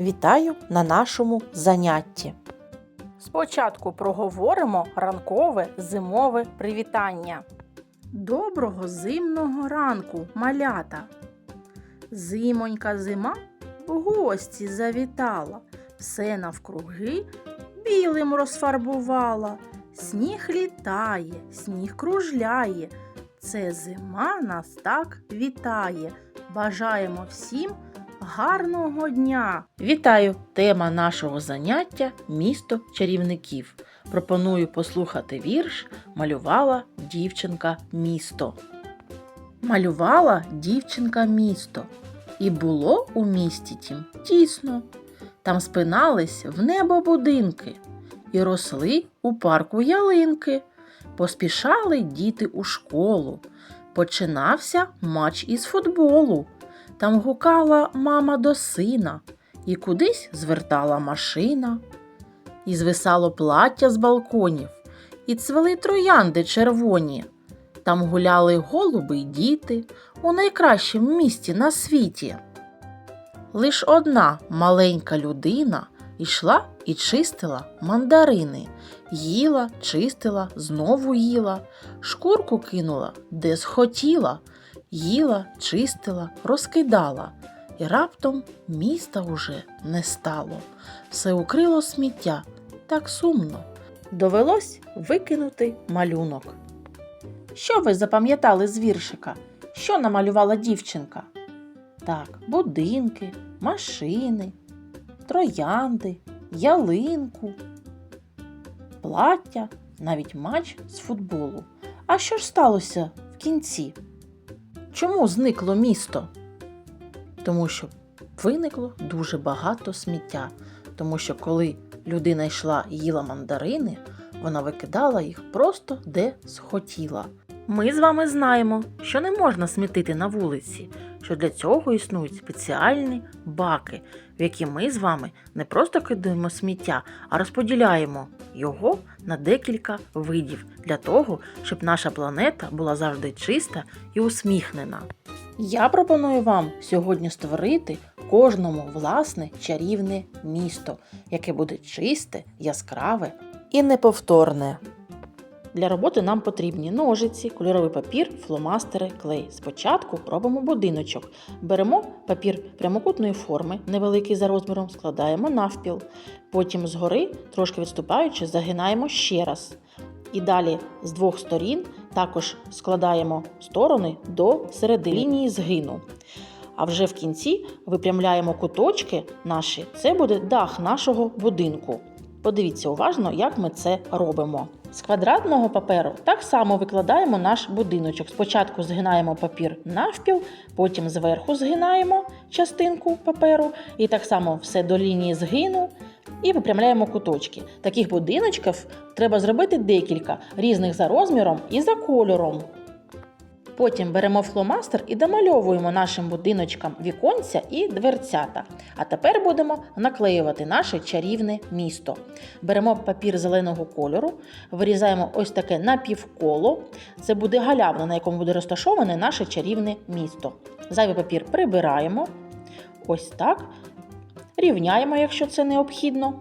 Вітаю на нашому занятті. Спочатку проговоримо ранкове зимове привітання. Доброго зимного ранку, малята! Зимонька зима в гості завітала, все навкруги білим розфарбувала. Сніг літає, сніг кружляє. Це зима нас так вітає. Бажаємо всім гарного дня! Вітаю! Тема нашого заняття місто чарівників. Пропоную послухати вірш Малювала дівчинка місто. Малювала дівчинка місто, і було у місті тім тісно. Там спинались в небо будинки, і росли у парку ялинки. Поспішали діти у школу. Починався матч із футболу. Там гукала мама до сина, і кудись звертала машина. І звисало плаття з балконів, і цвели троянди червоні. Там гуляли голуби й діти у найкращому місті на світі. Лиш одна маленька людина йшла і чистила мандарини, їла, чистила, знову їла, шкурку кинула, де схотіла, їла, чистила, розкидала, і раптом міста уже не стало. Все укрило сміття так сумно. Довелось викинути малюнок. Що ви запам'ятали з віршика? Що намалювала дівчинка? Так, будинки, машини, троянди, ялинку, плаття, навіть матч з футболу. А що ж сталося в кінці? Чому зникло місто? Тому що виникло дуже багато сміття. Тому що коли людина йшла їла мандарини, вона викидала їх просто де схотіла. Ми з вами знаємо, що не можна смітити на вулиці, що для цього існують спеціальні баки, в які ми з вами не просто кидаємо сміття, а розподіляємо його на декілька видів для того, щоб наша планета була завжди чиста і усміхнена. Я пропоную вам сьогодні створити кожному власне чарівне місто, яке буде чисте, яскраве і неповторне. Для роботи нам потрібні ножиці, кольоровий папір, фломастери, клей. Спочатку робимо будиночок. Беремо папір прямокутної форми, невеликий за розміром, складаємо навпіл. Потім згори, трошки відступаючи, загинаємо ще раз. І далі з двох сторін також складаємо сторони до середини лінії згину. А вже в кінці випрямляємо куточки наші. Це буде дах нашого будинку. Подивіться уважно, як ми це робимо. З квадратного паперу так само викладаємо наш будиночок. Спочатку згинаємо папір навпіл, потім зверху згинаємо частинку паперу, і так само все до лінії згину. І випрямляємо куточки. Таких будиночків треба зробити декілька різних за розміром і за кольором. Потім беремо фломастер і домальовуємо нашим будиночкам віконця і дверцята. А тепер будемо наклеювати наше чарівне місто. Беремо папір зеленого кольору, вирізаємо ось таке напівколо. Це буде галявина, на якому буде розташоване наше чарівне місто. Зайвий папір прибираємо. Ось так. Рівняємо, якщо це необхідно.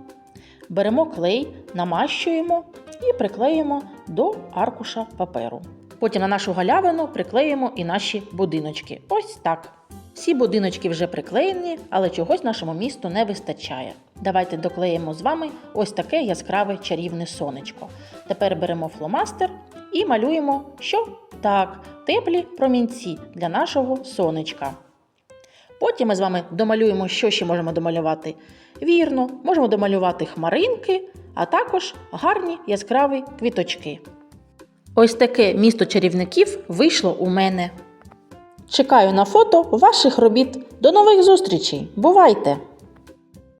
Беремо клей, намащуємо і приклеїмо до аркуша паперу. Потім на нашу галявину приклеїмо і наші будиночки. Ось так. Всі будиночки вже приклеєні, але чогось нашому місту не вистачає. Давайте доклеїмо з вами ось таке яскраве чарівне сонечко. Тепер беремо фломастер і малюємо що? Так, теплі промінці для нашого сонечка. Потім ми з вами домалюємо, що ще можемо домалювати. Вірно, можемо домалювати хмаринки, а також гарні яскраві квіточки. Ось таке місто чарівників вийшло у мене. Чекаю на фото ваших робіт. До нових зустрічей! Бувайте!